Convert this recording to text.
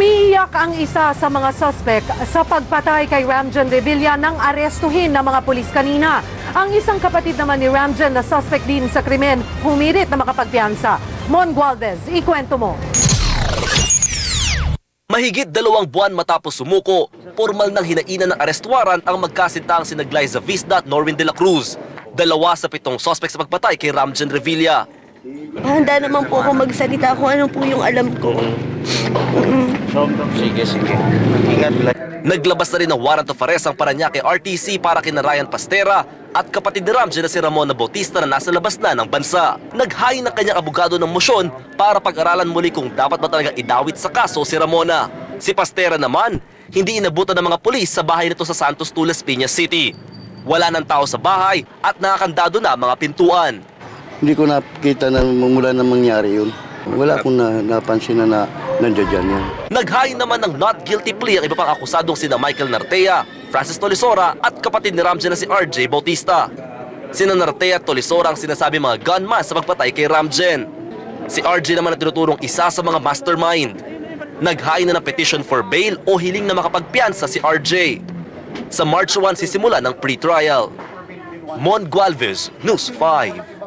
Umiiyak ang isa sa mga suspect sa pagpatay kay Ramjan Revilla nang arestuhin ng mga pulis kanina. Ang isang kapatid naman ni Ramjan na suspect din sa krimen, humirit na makapagpiansa. Mon Gualvez, ikwento mo. Mahigit dalawang buwan matapos sumuko, formal ng hinainan ng arrest warrant ang magkasintang sina Glyza Visda at Norwin de la Cruz. Dalawa sa pitong suspect sa pagpatay kay Ramjan Revilla. Handa naman po ako magsalita kung ano po yung alam ko. Sige, sige. Ingat lang. Naglabas na rin ng warrant of arrest ang Paranaque RTC para kina Ryan Pastera at kapatid ni Ramjan na si Ramona Bautista na nasa labas na ng bansa. Naghain ng kanyang abogado ng motion para pag-aralan muli kung dapat ba talaga idawit sa kaso si Ramona. Si Pastera naman, hindi inabutan ng mga pulis sa bahay nito sa Santos Tulas, Piñas City. Wala ng tao sa bahay at nakakandado na mga pintuan. Hindi ko nakita na mula na mangyari yun. Wala akong na, napansin na, na nandiyan yan. Naghain naman ng not guilty plea ang iba pang akusadong sina Michael Nartea, Francis Tolisora at kapatid ni Ramjan na si RJ Bautista. Sina Nartea at Tolisora ang sinasabi mga gunman sa pagpatay kay Ramjen. Si RJ naman ang tinuturong isa sa mga mastermind. Naghain na ng petition for bail o hiling na makapagpiansa si RJ. Sa March 1 sisimula ng pre-trial. Mon Gualvez, News 5.